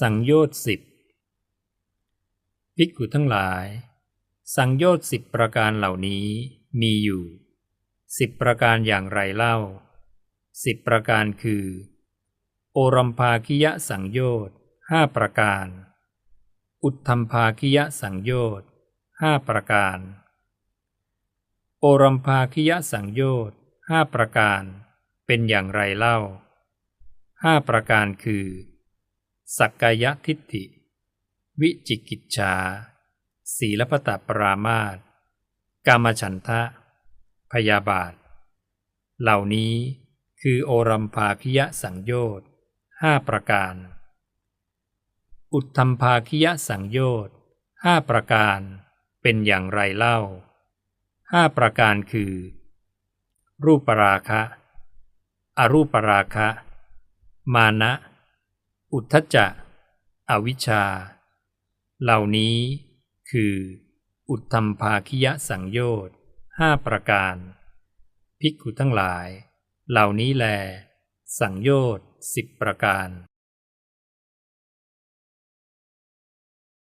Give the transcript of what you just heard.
สังโยชน์สิบภิกขุทั้งหลาย สังโยชน์สิบประการเหล่านี้มีอยู่สิบประการอย่างไรเล่าสิบประการคือ โอรัมภาคิยะสังโยชน์ห้าประการ อุทธัมภาคิยะสังโยชน์ห้าประการ โอรัมภาคิยะสังโยชน์ห้าประการ เป็นอย่างไรเล่าห้าประการคือ สักกายทิฏฐิ วิจิกิจชา ศีลปตปรามาตกามฉันทะ พยาบาท เหล่านี้คือโอรัมภาคิยะสังโยชน์ห้าประการ อุทธัมภาคิยะสังโยชน์ห้าประการเป็นอย่างไรเล่าห้าประการคือ รูปราคะ อรูปราคะ มานะ อุทธจจะอวิชชา เหล่านี้คือ อุทธัมภาคิยสังโยชน์ห้าประการ ภิกขุทั้งหลาย เหล่านี้แล สังโยชน์สิบประการ